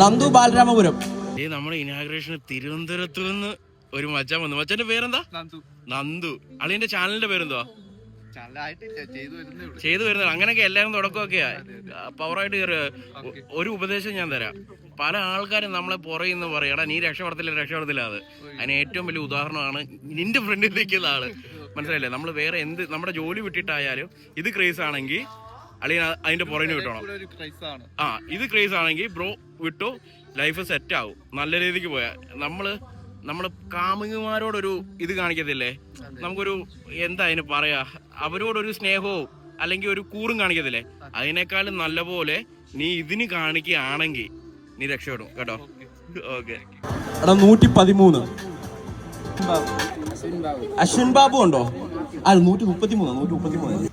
നന്ദു ബാലരാമപുരം. ഈ നമ്മുടെ ഇനാഗ്രേഷൻ തിരുവനന്തപുരത്ത് നിന്ന് ഒരു മച്ചാൻ വന്നു. മച്ചാന്റെ പേരെന്താ? നന്ദു. അളിയന്റെ ചാനലിന്റെ പേരെന്തുവാ? ചെയ്തു വരുന്നത് അങ്ങനെയൊക്കെ എല്ലാവരും തുടക്കമൊക്കെയാ. പവറായിട്ട് കയറുക ഒരു ഉപദേശം ഞാൻ തരാം. പല ആൾക്കാരും നമ്മളെ പുറയെന്ന് പറയടാ നീ രക്ഷപ്പെടത്തില്ല രക്ഷപ്പെടത്തില്ല അത്. അതിന് ഏറ്റവും വലിയ ഉദാഹരണമാണ് നിന്റെ ഫ്രണ്ടിൽ നിൽക്കുന്ന ആൾ. മനസ്സിലായില്ലേ? നമ്മൾ വേറെ എന്ത് നമ്മുടെ ജോലി വിട്ടിട്ടായാലും ഇത് ക്രേസ് ആണെങ്കിൽ അല്ലെങ്കിൽ അതിന്റെ പുറകിന് വിട്ടോണം. ആ ഇത് ക്രേസ് ആണെങ്കിൽ ബ്രോ വിട്ടു ലൈഫ് സെറ്റ് ആവും. നല്ല രീതിക്ക് പോയാ. നമ്മൾ നമ്മൾ കാമുകിമാരോടൊരു ഇത് കാണിക്കത്തില്ലേ? നമുക്കൊരു എന്താ അതിന് പറയാ? അവരോടൊരു സ്നേഹവും അല്ലെങ്കിൽ ഒരു കൂറും കാണിക്കത്തില്ലേ? അതിനേക്കാളും നല്ല പോലെ നീ ഇതിന് കാണിക്കുകയാണെങ്കിൽ നീ രക്ഷപ്പെടും. കേട്ടോ? ഓക്കെ. എടാ നൂറ്റി പതിമൂന്ന് അശ്വിൻ ബാബു ഉണ്ടോ? ആ നൂറ്റി മുപ്പത്തി മൂന്ന് നൂറ്റി മുപ്പത്തി മൂന്ന്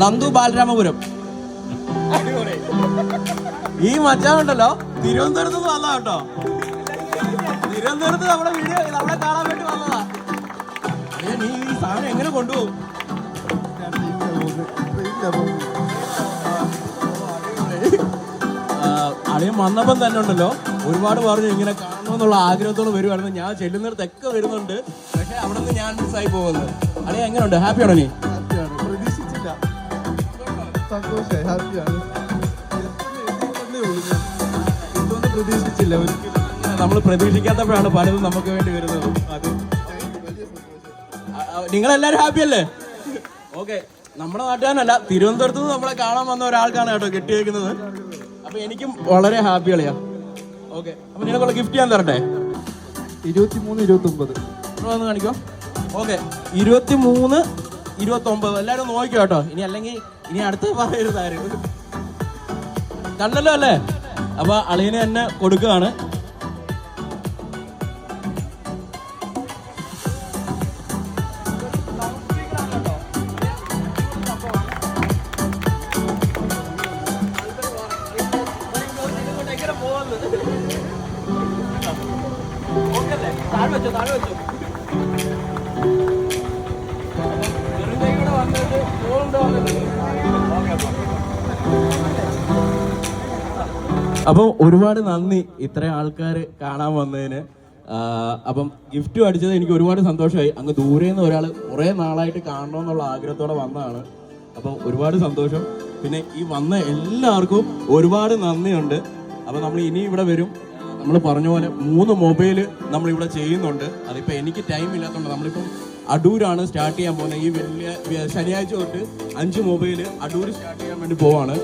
നന്ദു ബാലരാമപുരം. ഈ മച്ചാൻ ഉണ്ടല്ലോ തിരുവനന്തപുരത്ത് നിന്ന് വന്നതാ കേട്ടോ. തിരുവനന്തപുരത്ത് നമ്മുടെ വീഡിയോ നമ്മളെ കാണാൻ വേണ്ടി വന്നതാ. നീ ഈ സാധനം എങ്ങനെ കൊണ്ടുപോകും? അളിയൻ വന്നപ്പം തന്നെ ഉണ്ടല്ലോ ഒരുപാട് പറഞ്ഞു ഇങ്ങനെ കാണണമെന്നുള്ള ആഗ്രഹത്തോട് വരുവായിരുന്നു. ഞാൻ ചെല്ലുന്നിടത്തൊക്കെ വരുന്നുണ്ട്. പക്ഷെ അവിടെ നിന്ന് ഞാൻ മിസ്സായി പോകുന്നത്. അളിയ എങ്ങനെയുണ്ട്? ഹാപ്പിയാണോ നീ? സന്തോഷമായി ഹാപ്പിയാണ് ഇതൊന്നും പ്രതീക്ഷിച്ചില്ല. ഒരിക്കലും നമ്മൾ പ്രതീക്ഷിക്കാത്തപ്പോഴാണ് പലതും നമുക്ക് വേണ്ടി വരുന്നത്. അത് നിങ്ങളെല്ലാരും ഹാപ്പി അല്ലേ? ഓക്കെ നമ്മുടെ നാട്ടുകാരനല്ല തിരുവനന്തപുരത്ത് നിന്ന് നമ്മളെ കാണാൻ വന്ന ഒരാൾക്കാണ് കേട്ടോ കെട്ടിയേക്കുന്നത് അപ്പൊ എനിക്കും വളരെ ഹാപ്പി കളിയാ ഓക്കെ അപ്പൊ നിനക്കുള്ള ഗിഫ്റ്റ് ഞാൻ തരട്ടെ? ഇരുപത്തി മൂന്ന് ഇരുപത്തി ഒമ്പത് വന്ന് കാണിക്കോ. ഓക്കെ ഇരുപത്തി മൂന്ന് ഇരുപത്തി ഒമ്പത് എല്ലാവരും നോക്കിക്കോ കേട്ടോ. ഇനി അല്ലെങ്കിൽ ഇനി അടുത്ത് പറയരുത് ആരും. കണ്ടല്ലോ അല്ലേ? അപ്പൊ അളിയന് തന്നെ കൊടുക്കുകയാണ്. താഴെ വെച്ചോ താഴെ വെച്ചോ വെറും കൈ കൂടെ വന്നിട്ട് ഫോൺ കൊണ്ട് വന്നിട്ട് അപ്പം ഒരുപാട് നന്ദി ഇത്രയും ആൾക്കാർ കാണാൻ വന്നതിന്. അപ്പം ഗിഫ്റ്റ് അടിച്ചത് എനിക്ക് ഒരുപാട് സന്തോഷമായി. അങ്ങ് ദൂരെ നിന്ന് ഒരാൾ കുറേ നാളായിട്ട് കാണണമെന്നുള്ള ആഗ്രഹത്തോടെ വന്നതാണ്. അപ്പം ഒരുപാട് സന്തോഷം. പിന്നെ ഈ വന്ന എല്ലാവർക്കും ഒരുപാട് നന്ദിയുണ്ട്. അപ്പം നമ്മൾ ഇനി ഇവിടെ വരും. നമ്മൾ പറഞ്ഞ പോലെ മൂന്ന് മൊബൈൽ നമ്മളിവിടെ ചെയ്യുന്നുണ്ട്. അതിപ്പോൾ എനിക്ക് ടൈം ഇല്ലാത്തതുകൊണ്ട് നമ്മളിപ്പം അടൂരാണ് സ്റ്റാർട്ട് ചെയ്യാൻ പോകുന്നത്. ഈ വലിയ ശനിയാഴ്ച തൊട്ട് അഞ്ച് മൊബൈൽ അടൂർ സ്റ്റാർട്ട് ചെയ്യാൻ വേണ്ടി പോവാണ്.